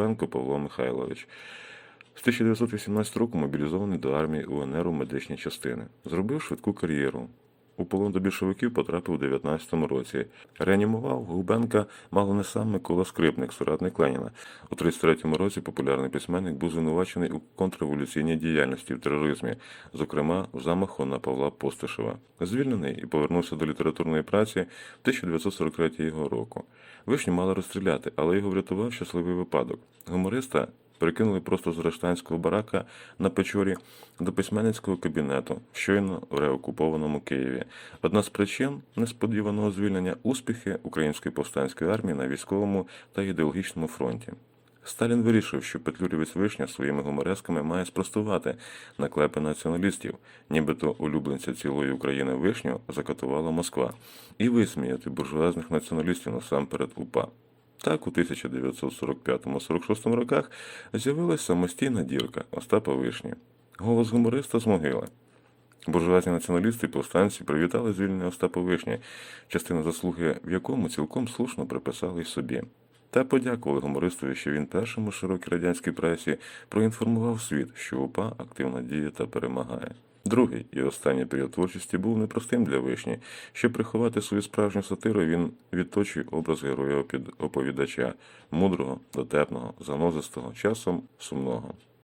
Горбенко Павло Михайлович. З 1918 року мобілізований до армії УНР у медичні частини. Зробив швидку кар'єру. У полон до більшовиків потрапив у 19-му році. Реанімував Губенка мало не сам Микола Скрипник, соратник Леніна. У 33-му році популярний письменник був звинувачений у контрреволюційній діяльності в тероризмі, зокрема в замаху на Павла Постишева. Звільнений і повернувся до літературної праці 1943 року. Вишню мали розстріляти, але його врятував щасливий випадок. Гумориста перекинули просто з арештанського барака на Печорі до письменницького кабінету, щойно в реокупованому Києві. Одна з причин несподіваного звільнення успіхи української повстанської армії на військовому та ідеологічному фронті. Сталін вирішив, що Петлюрівець Вишня своїми гуморесками має спростувати наклепи націоналістів, нібито улюбленця цілої України Вишню закатувала Москва, і висміяти буржуазних націоналістів насамперед УПА. Так, у 1945-46 роках з'явилася самостійна дірка Остапа Вишні. Голос гумориста з могили. Буржуазні націоналісти і повстанці привітали звільнення Остапа Вишні, частина заслуги в якому цілком слушно приписали й собі. Та подякували гумористові, що він першим у широкій радянській пресі проінформував світ, що УПА активно діє та перемагає. Другий і останній період творчості був непростим для вишні. Щоб приховати свою справжню сатиру, він відточує образ героя оповідача мудрого, дотепного, занозистого, часом сумного.